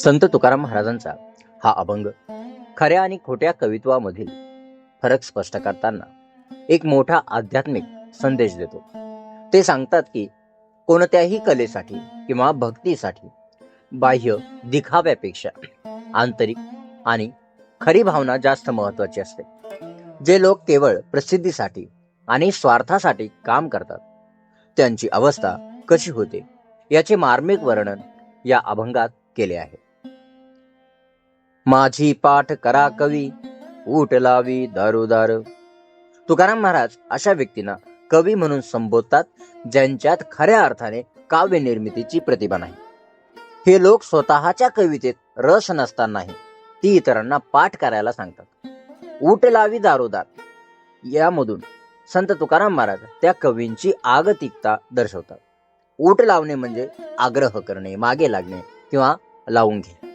संत तुकाराम महाराजांचा हा अभंग खऱ्या आणि खोट्या कवित्वामधील फरक स्पष्ट करताना एक मोठा आध्यात्मिक संदेश देतो. ते सांगतात की कोणत्याही कलेसाठी किंवा भक्तीसाठी बाह्य दिखाव्यापेक्षा आंतरिक आणि खरी भावना जास्त महत्वाची असते. जे लोक केवळ प्रसिद्धीसाठी आणि स्वार्थासाठी काम करतात त्यांची अवस्था कशी होते याचे मार्मिक वर्णन या अभंगात केले आहे. माझी पाठ करा कवी ऊट लावी दारोदार. तुकाराम महाराज अशा व्यक्तींना कवी म्हणून संबोधतात ज्यांच्यात खऱ्या अर्थाने काव्य निर्मितीची प्रतिभा नाही. हे लोक स्वतःच्या कवितेत रस नसतानाही ती इतरांना पाठ करायला सांगतात. ऊट लावी दारोदार. यामधून संत तुकाराम महाराज त्या कवींची आगतिकता दर्शवतात. ऊट लावणे म्हणजे आग्रह करणे मागे लागणे किंवा लावून घेणे.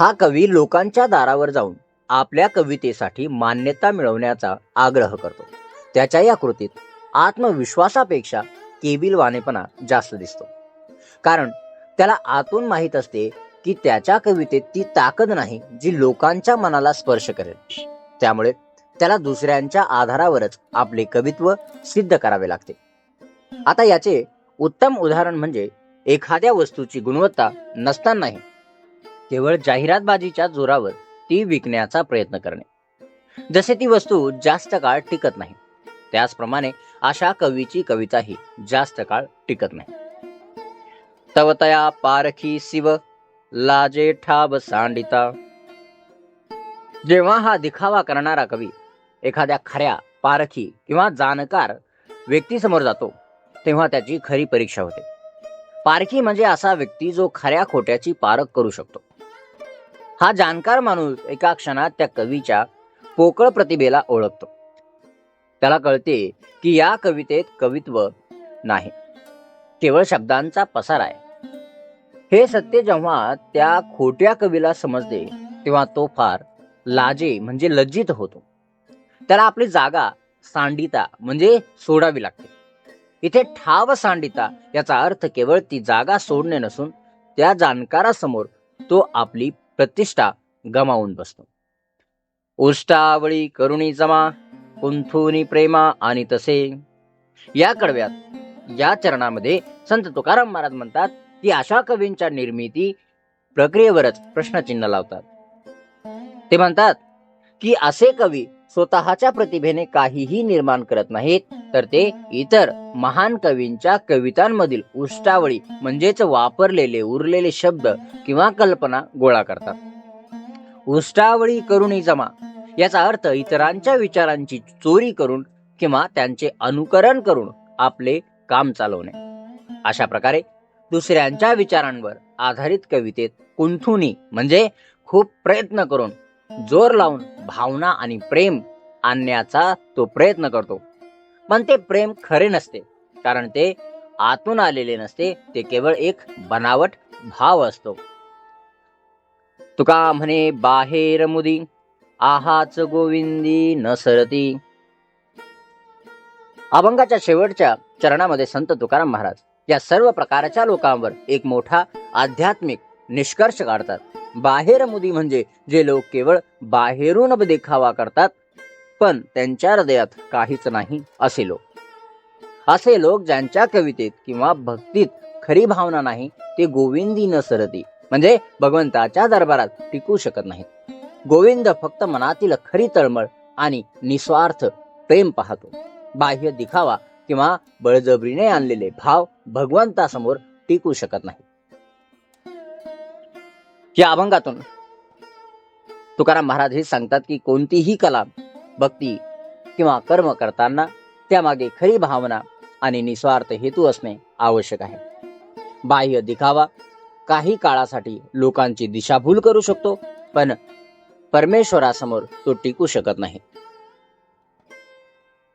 हा कवी लोकांच्या दारावर जाऊन आपल्या कवितेसाठी मान्यता मिळवण्याचा आग्रह करतो. त्याच्या या कृतीत आत्मविश्वासापेक्षा केबिलवानेपणा जास्त दिसतो. कारण त्याला आतून माहीत असते की त्याच्या कवितेत ती ताकद नाही जी लोकांच्या मनाला स्पर्श करेल. त्यामुळे त्याला दुसऱ्यांच्या आधारावरच आपले कवित्व सिद्ध करावे लागते. आता याचे उत्तम उदाहरण म्हणजे एखाद्या वस्तूची गुणवत्ता नसतानाही केवळ जाहिरातबाजीच्या जोरावर ती विकण्याचा प्रयत्न करणे. जसे ती वस्तू जास्त काळ टिकत नाही त्याचप्रमाणे अशा कवीची कविताही जास्त काळ टिकत नाही. तवतया पारखी शिव लाजे ठाब सांडिता. जेव्हा हा दिखावा करणारा कवी एखाद्या खऱ्या पारखी किंवा जाणकार व्यक्तीसमोर जातो तेव्हा त्याची खरी परीक्षा होते. पारखी म्हणजे असा व्यक्ती जो खऱ्या खोट्याची पारख करू शकतो. हा जाणकार माणूस एका क्षणात त्या कवीच्या पोकळ प्रतिभेला ओळखतो. त्याला कळते की या कवितेत कवित्व नाही केवळ शब्दांचा पसार आहे. हे सत्य जेव्हा त्या खोट्या कवीला समजते तेव्हा तो फार लाजे म्हणजे लज्जित होतो. त्याला आपली जागा सांडिता म्हणजे सोडावी लागते. इथे ठाव सांडिता याचा अर्थ केवळ ती जागा सोडणे नसून त्या जाणकारासमोर तो आपली प्रतिष्ठा गमावून बसतो. उष्टावळी करुणी जमा कुंथुनी प्रेमा आणि तसे. या कडव्यात या चरणामध्ये संत तुकाराम महाराज म्हणतात की अशा कवींच्या निर्मिती प्रक्रियेवरच प्रश्नचिन्ह लावतात. ते म्हणतात की असे कवी स्वतःच्या प्रतिभेने काहीही निर्माण करत नाहीत तर ते इतर महान कवींच्या कवितांमधील उष्टावळी म्हणजेच वापरलेले उरलेले शब्द किंवा कल्पना गोळा करतात. उष्टावळी करुणी जमा याचा अर्थ इतरांच्या विचारांची चोरी करून किंवा त्यांचे अनुकरण करून आपले काम चालवणे. अशा प्रकारे दुसऱ्यांच्या विचारांवर आधारित कवितेत कुंथुनी म्हणजे खूप प्रयत्न करून जोर लावून भावना आणि प्रेम आणण्याचा तो प्रयत्न करतो. पण ते प्रेम खरे नसते कारण ते आतून आलेले नसते ते केवळ एक बनावट भाव असतो. तुका म्हणे बाहेर मुदी आहाच गोविंदी न सरती अभंगाच्या शेवटच्या चरणामध्ये संत तुकाराम महाराज या सर्व प्रकारच्या लोकांवर एक मोठा आध्यात्मिक निष्कर्ष काढतात. बाहेर मुदी म्हणजे जे लोक केवळ बाहेरून देखावा करतात पण त्यांच्या हृदयात काहीच नाही असे लोक. असे लोक ज्यांच्या कवितेत किंवा भक्तीत खरी भावना नाही ते गोविंदी न सरती म्हणजे भगवंताच्या दरबारात टिकू शकत नाहीत. गोविंद फक्त मनातील खरी तळमळ आणि निस्वार्थ प्रेम पाहतो. बाह्य दिखावा किंवा बळजबरीने आणलेले भाव भगवंतासमोर टिकू शकत नाही या अभंगातून. तुकाराम महाराज हे सांगतात की कोणतीही कला भक्ती किंवा कर्म करताना त्यामागे खरी भावना आणि निस्वार्थ हेतू असणे आवश्यक आहे. बाह्य दिखावा काही काळासाठी लोकांची दिशाभूल करू शकतो पण परमेश्वरासमोर तो टिकू शकत नाही.